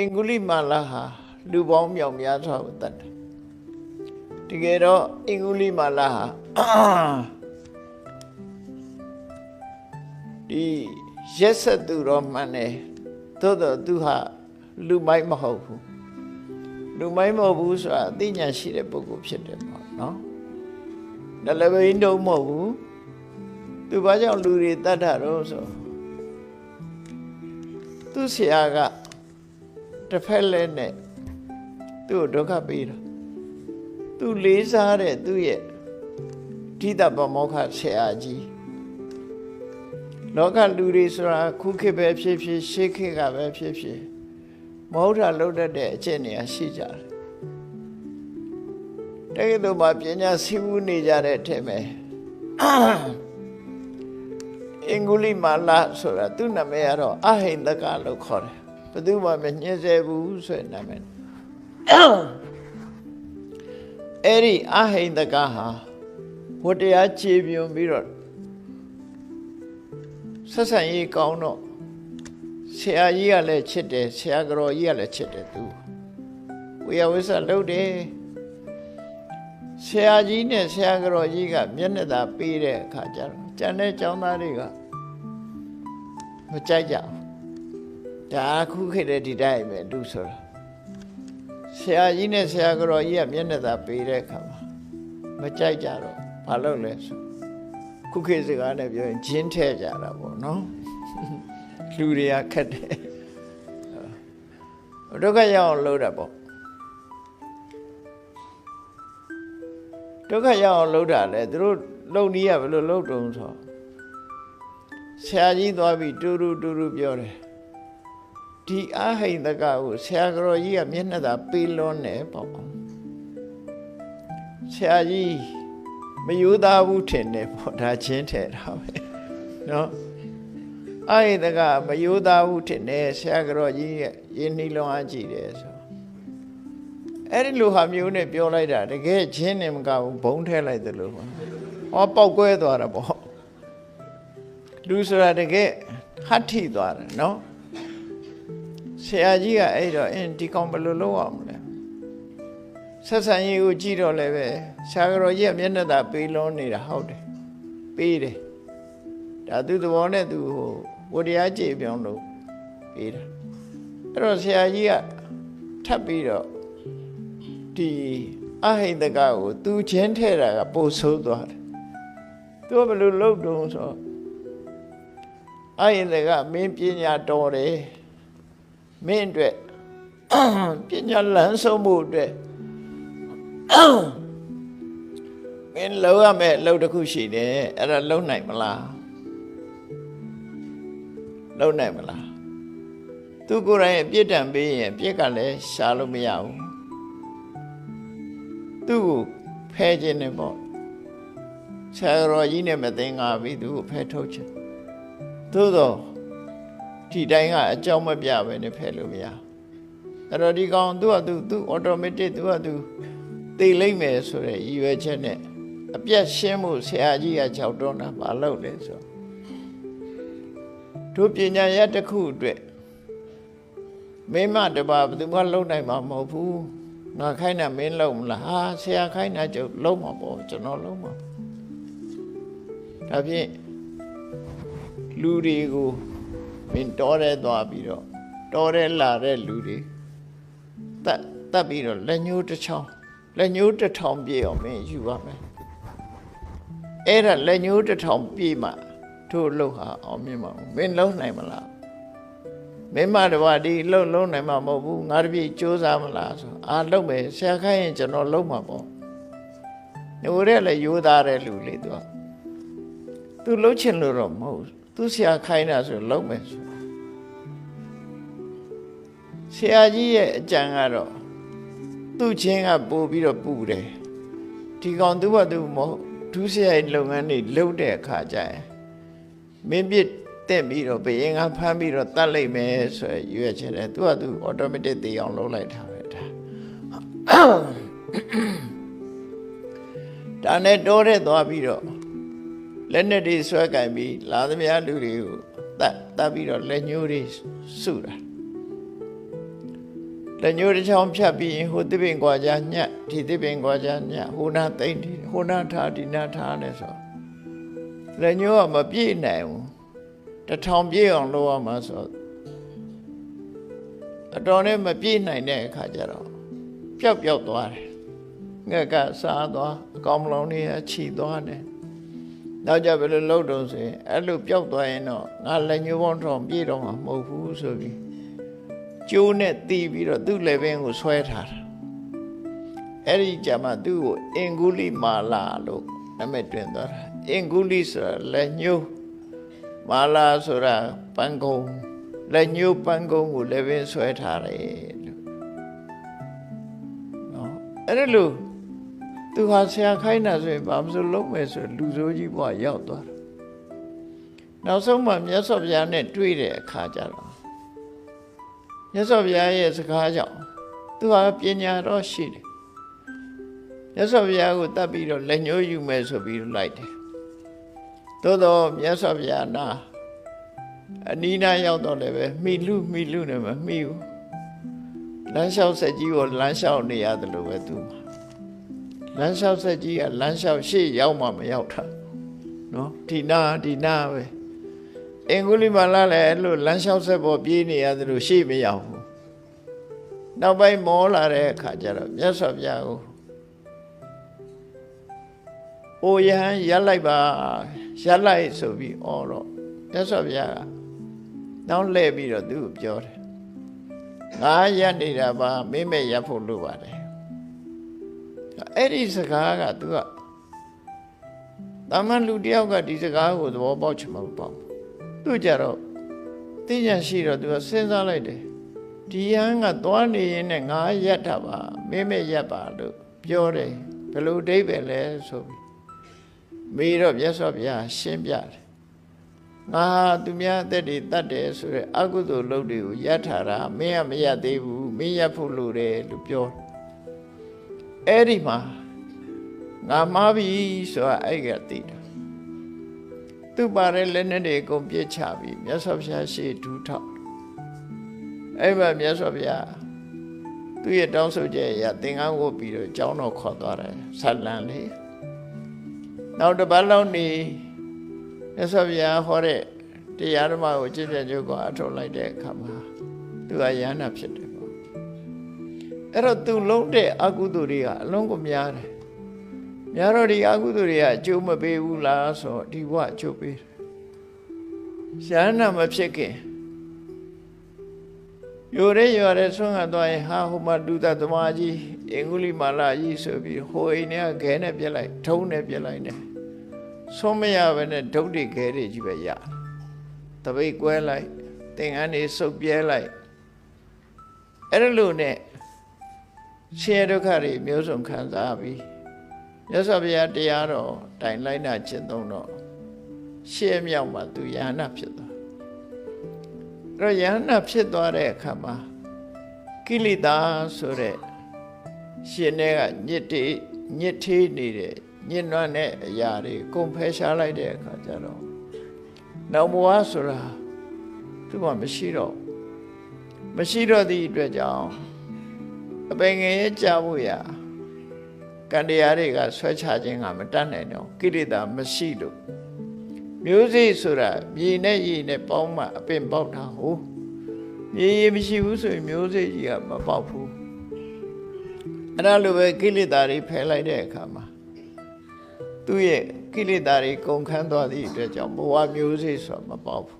အင်္ဂုလိမာလာဟာလူပေါင်းမြောက်များစွာကိုတတ်တယ်တကယ်တော့အင်္ဂုလိမာလာဟာဒီရက်ဆက်သူတော့မှန်တယ်သို့တော့သူဟာလူမိုက်မဟုတ်ဘူးလူမိုက်မဟုတ်ဘူးဆိုတာအသိဉာဏ်ရှိတဲ့ပုဂ္ဂိုလ်ဖြစ်တယ်ပေါ့နော်ဒါလည်းပဲင်းတော့မဟုတ်ဘူးသူဘာကြောင့်လူတွေတတ်တာတော့ဆိုသူဆရာက တစ်ဖက်လဲနဲ့သူ့ကိုဒုက္ခပေးတာသူလေးစားတဲ့သူ့ရဲ့ဓိတပမောက္ခဆရာကြီးလောကလူတွေဆိုတာခုခေတ်ပဲဖြစ်ဖြစ်ရှေးခေတ်ကပဲဖြစ်ဖြစ်မဟုတ်တာလုပ်တတ်တဲ့အကျင့်တွေရှိကြတယ်တကယ်လို့မှပညာစီးပူးနေကြတဲ့အထက်မှာအင်္ဂုလိမာလာဆိုတာသူ့နာမည်ကတော့အဟိန္ဒကလို့ခေါ်တယ် ဘယ်သူမှမညှင်းဆဲဘူးဆိုတဲ့နာမည်အဲ့ဒီအဟိန္ဒကဟာဝတ္တရားခြေပြုံပြီးတော့ဆက်ဆံရေးကောင်းတော့ဆရာကြီးကလည်းချစ်တယ်ဆရာကတော်ကြီးကလည်းချစ်တယ်သူဝေယဝိဆလုပ်တယ်ဆရာကြီးနဲ့ဆရာကတော်ကြီးကမျက်နှာသာပေးတဲ့အခါကျတော့ကျန်တဲ့ကျောင်းသားတွေကမကြိုက်ကြဘူး ဒါခုခေတ်တဲ့ဒီတိုင်းပဲလူဆိုတာဆရာကြီးနဲ့ဆရာကတော်ကြီးကမျက်နှာသာပေးတဲ့အခါမှာမကြိုက်ကြတော့ဘာလုပ်လဲဆိုခုခေတ်စကားနဲ့ပြောရင်ဂျင်းထဲကြတာပေါ့နော်လူတွေကခက်တယ်ဒုက္ခရောက်အောင်လုပ်တာပေါ့ဒုက္ခရောက်အောင်လုပ်တာလေသူတို့လုံနီးရဘယ်လိုလုပ်တုံးဆိုဆရာကြီးသွားပြီးတူတူတူတူပြောတယ် ဒီအဟိန္ဒကကိုဆရာကတော်ကြီးကမျက်နှာသာပေးလွန်းတယ်ပေါ့ဆရာကြီးမယူသားဘူးထင်တယ်ပေါ့ဒါချင်းထဲတာပဲနော်အဟိန္ဒကမယူသားဘူးထင်တယ်ဆရာကတော်ကြီးရဲ့ရင်းနှီးလွန်အားကြည့်တယ်ဆိုအဲ့ဒီလိုဟာမျိုးနဲ့ပြောလိုက်တာတကယ်ချင်းနေမကဘူးဘုံထဲလိုက်တယ်လို့ပေါ့ဟောပောက်ကွဲသွားတာပေါ့လူဆိုတာတကယ်ဟတ်ထိသွားတယ်နော် ဆရာကြီးကအဲ့တော့အင်းဒီကောင်ဘယ်လိုလုပ်အောင်လဲဆက်ဆံရေးကိုကြည့်တော့လည်းပဲဆရာတော်ကြီးကမျက်နှာသာပေးလုံးနေတာဟုတ်တယ်ပေးတယ်ဒါသူသဘောနဲ့သူဟိုဝတရားကြည်ပြောင်းလို့ပေးတာအဲ့တော့ဆရာကြီးကထပ်ပြီးတော့ဒီအဟိတကကိုသူချင်းထဲတာကပို့ဆိုးသွားတယ်သူကဘယ်လိုလုပ်တုံးဆိုအဟိတကမင်းပညာတော်တယ် မင်းအတွက်ပညာလမ်းဆုံးမှုအတွက်မင်းလောက်ရမယ်အလုပ်တစ်ခုရှိတယ်အဲ့ဒါလုံနိုင်မလားလုံနိုင်မလားသူကိုယ်တိုင်အပြစ်ဒဏ်ပေးရင်အပြစ်ကလည်းရှာလို့မရဘူးသူ့ကိုဖဲခြင်းနဲ့ပေါ့ဆရာတော်ကြီးနဲ့မသိငါပြီးသူ့ကိုဖဲထုတ်ခြင်းသို့တော့ ဒီတိုင်းကအကြောင်းမပြပဲနဲ့ဖဲလို့မရအဲ့တော့ဒီကောင်သူ့ဟာသူသူ automatic သူ့ဟာသူသိလိမ့်မယ်ဆိုတဲ့ရည်ရွယ်ချက်နဲ့အပြတ်ရှင်းမှုဆရာကြီးကကြောက်တော့တာမလုပ်လဲဆိုတို့ပညာရတစ်ခုအတွက်မိမတပါဘယ်သူမှလုံနိုင်မှာမဟုတ်ဘူးငါခိုင်းတာမင်းလုံမလားဟာဆရာခိုင်းတာကျုပ်လုံမှာပေါ့ကျွန်တော်လုံမှာဒါဖြင့်လူတွေကို မင်းတော်ရဲသွားပြီးတော့တော်ရဲလာတဲ့လူတွေတတ်တတ်ပြီးတော့လက်ညှိုးတစ်ချောင်းလက်ညှိုးတစ်ထောင်ပြည့်အောင်မင်းယူပါမယ်အဲ့ဒါလက်ညှိုးတစ်ထောင်ပြည့်မှတို့လှုပ်ဟာအောင်မြင်မှာမင်းလုံးနိုင်မလားမင်းမတော်ဒီလှုပ်လုံးနိုင်မှာမဟုတ်ဘူးငါတပြည့်စူးစမ်းမလားဆိုအာလှုပ်မယ်ဆရာခိုင်းရင်ကျွန်တော်လှုပ်မှာပေါ့ညိုရဲလည်းယူသားတဲ့လူလေသူကသူလှုပ်ချင်လို့တော့မဟုတ်သူဆရာခိုင်းတာဆိုလှုပ်မယ်ဆို ဆရာကြီးရဲ့အကြံကတော့သူ့ချင်းကပို့ပြီးတော့ပူတယ်ဒီကောင်သူ့ဘာသူမဟုတ်ဒုစရိုက်လုပ်ငန်းတွေလုပ်တဲ့အခါကျရင်မင်းပြစ်တက်ပြီးတော့ဘယင်ကဖမ်းပြီးတော့တတ်လိုက်မယ်ဆိုရရွေးချယ်တယ်သူကသူ automatic တေးအောင်လုပ်လိုက်တာပဲဒါဒါနဲ့တိုးတဲ့သွားပြီးတော့လက်နဲ့တွေဆွဲကင်ပြီးလာသမျှလူတွေကိုတတ်တတ်ပြီးတော့လက်ညှိုးတွေစုတာ လက်ညှိုးတစ်ချောင်းဖြတ်ပြီးရင်ဟိုသစ်ပင်ကွာကြညက်ဒီသစ်ပင်ကွာကြညက်ဟိုနာသိမ့်ဒီဟိုနာထားဒီနာထားလဲဆိုလက်ညှိုးကမပြည့်နိုင်ဘူးတစ်ထောင်ပြည့်အောင်လုပ်ရမှာဆိုအတော်နဲ့မပြည့်နိုင်တဲ့အခါကျတော့ပျောက်ပျောက်သွားတယ်ငှက်ကစားသွားအကောင်မလုံးတွေအချီသွားတယ်နောက်ကြဘယ်လိုလုပ်တော့ဆိုရင်အဲ့လိုပျောက်သွားရင်တော့ငါလက်ညှိုးပေါင်းထောင်ပြည့်တော့မှာမဟုတ်ဘူးဆိုပြီး ကျိုးနဲ့တီးပြီးတော့သူ့လက်ပင်ကိုဆွဲထားတာအဲ့ဒီကြမှာသူ့ကိုအင်္ဂုလိမာလာလို့နာမည်တွင်သွားတာအင်္ဂုလိဆိုတာလက်ညှိုးမာလာဆိုတာပန်းကုံလက်ညှိုးပန်းကုံကိုလက်ပင်ဆွဲထားတယ်လို့နော်အဲ့ဒါလို့သူဟာဆရာခိုင်းတာဆိုရင်ဘာမှမလုပ်မယ်ဆိုလူဆိုးကြီးဘဝရောက်သွားတာနောက်ဆုံးမှမြတ်စွာဘုရားနဲ့တွေ့တဲ့အခါကျတော့ မြတ်စွာဘုရားရဲ့စကားကြောင့်သူဟာပညာတော့ရှိတယ်မြတ်စွာဘုရားကိုတတ်ပြီးတော့လက်ညှိုးယူမယ်ဆိုပြီးလိုက်တယ်သို့တော့မြတ်စွာဘုရားနာအနီးနားရောက်တော့လည်းပဲမိလူမိလူနဲ့မမိဘူးလမ်းလျှောက်ဆက်ကြီးကိုလမ်းလျှောက်နေရတယ်လို့ပဲသူမှာလမ်းလျှောက်ဆက်ကြီးကလမ်းလျှောက်ရှေ့ရောက်မှမရောက်တာနော်ဒီနာဒီနာပဲ အင်္ဂုလိမာလာလည်းအဲ့လိုလမ်းလျှောက်ဆက်ပေါ်ပြေးနေရတယ်လို့ရှေ့မရောက်ဘူးနောက်ပိုင်းမောလာတဲ့အခါကျတော့မြတ်စွာဘုရားကိုအိုယဟန်ရက်လိုက်ပါရက်လိုက်ဆိုပြီးအော်တော့မြတ်စွာဘုရားကနောက်လှည့်ပြီးတော့သူ့ကိုပြောတယ်ငါရက်နေတာပါမိမဲ့ရက်ဖို့လိုပါတယ်အဲ့ဒီစကားကသူကတာမန်လူတယောက်ကဒီစကားကိုသဘောပေါက်ချင်မှာမပေါ့ဘူး သူကြတော့သိဉာဏ်ရှိတော့သူကစဉ်းစားလိုက်တယ်ဒီဟန်ကသွားနေရင်နဲ့ငါရက်တာပါမိမဲ့ရက်ပါလို့ပြောတယ်ဘယ်လိုအဓိပ္ပာယ်လဲဆိုပြီးမေးတော့မြတ်စွာဘုရားရှင်းပြတယ်ငါသူများအသက်တွေတတ်တယ်ဆိုရဲအကုသိုလ်လုပ်တွေကိုရထားတာမင်းကမရသေးဘူးမင်းရဖို့လိုတယ်လို့ပြောအဲ့ဒီမှာငါမှားပြီဆိုတာအဲ့ကသိတာ သူပါတဲ့လက်နဲ့တွေအကုန်ပြစ်ချပြီးမြတ်စွာဘုရားရှေ့ဒူးထောက်အဲ့မှာမြတ်စွာဘုရားသူ့ရဲ့တောင်းဆိုချက်အရသင်္ကန်းဝတ်ပြီးတော့ကျောင်းတော်ခေါ်သွားတယ်ဆက်လန်လေးနောက်တစ်ပတ်လောက်နေမြတ်စွာဘုရားဟောတဲ့တရားဓမ္မကိုကြည်ပြကျုပ်ကအထောက်လိုက်တဲ့အခါမှာသူကယန္နာဖြစ်တယ်ပေါ့အဲ့တော့သူလုံးတဲ့အကုသိုလ်တွေကအလုံးကိုများတယ် များတော့ဒီအကုသိုလ်တွေကအကျိုးမပေးဘူးလားဆိုတော့ဒီဘဝအကျိုးပေးတယ်ယန္နာမဖြစ်ခင်ရိုရဲရိုရဲဆွမ်းကသွားရင်ဟာဟိုမှာလူသသမားကြီးအင်္ဂုလိမာလာကြီးဆိုပြီးဟိုအိမ်နဲ့ခဲနဲ့ပြက်လိုက်ထုံးနဲ့ပြက်လိုက်တယ်ဆုံးမရဘဲနဲ့ဒုတ်တွေခဲတွေကြီးပဲရတပိတ်ကွဲလိုက်သင်္ကန်းတွေစုပ်ပြဲလိုက်အဲ့ဒါလို့နဲ့ဆင်းရဲဒုက္ခတွေမျိုးစုံခံစားပြီး မြတ်စွာဘုရားတရားတော်တိုင်လိုက်နာကျင့်သုံးတော့ရှေ့မြောက်မှာသူယဟနာဖြစ်သွားအဲ့တော့ယဟနာဖြစ်သွားတဲ့အခါမှာကိလေသာဆိုတဲ့ရှင်တွေကညစ်တေညစ်သေးနေတဲ့ညစ်နွမ်းတဲ့အရာတွေကုန်ဖယ်ရှားလိုက်တဲ့အခါကျတော့နောက်ဘဝဆိုတာသူကမရှိတော့မရှိတော့သည့်အတွက်ကြောင့်အပင်ငယ်ရဲ့ကြာဖို့ရာ ကံတရားတွေကဆွဲချခြင်းကမတတ်နိုင်တော့ကိလေသာမရှိလို့မျိုးစိဆိုတာမြေနဲ့ရေနဲ့ပေါင်းမှအပင်ပေါက်တာဟုတ်မြေရေမရှိဘူးဆိုရင်မျိုးစိကြီးကမပေါက်ဘူးအဲ့ဒါလိုပဲကိလေသာတွေဖယ်လိုက်တဲ့အခါမှာသူ့ရဲ့ကိလေသာတွေကုန်ခန်းသွားသည့်အတွက်ကြောင့်ဘဝမျိုးစိဆိုတာမပေါက်ဘူး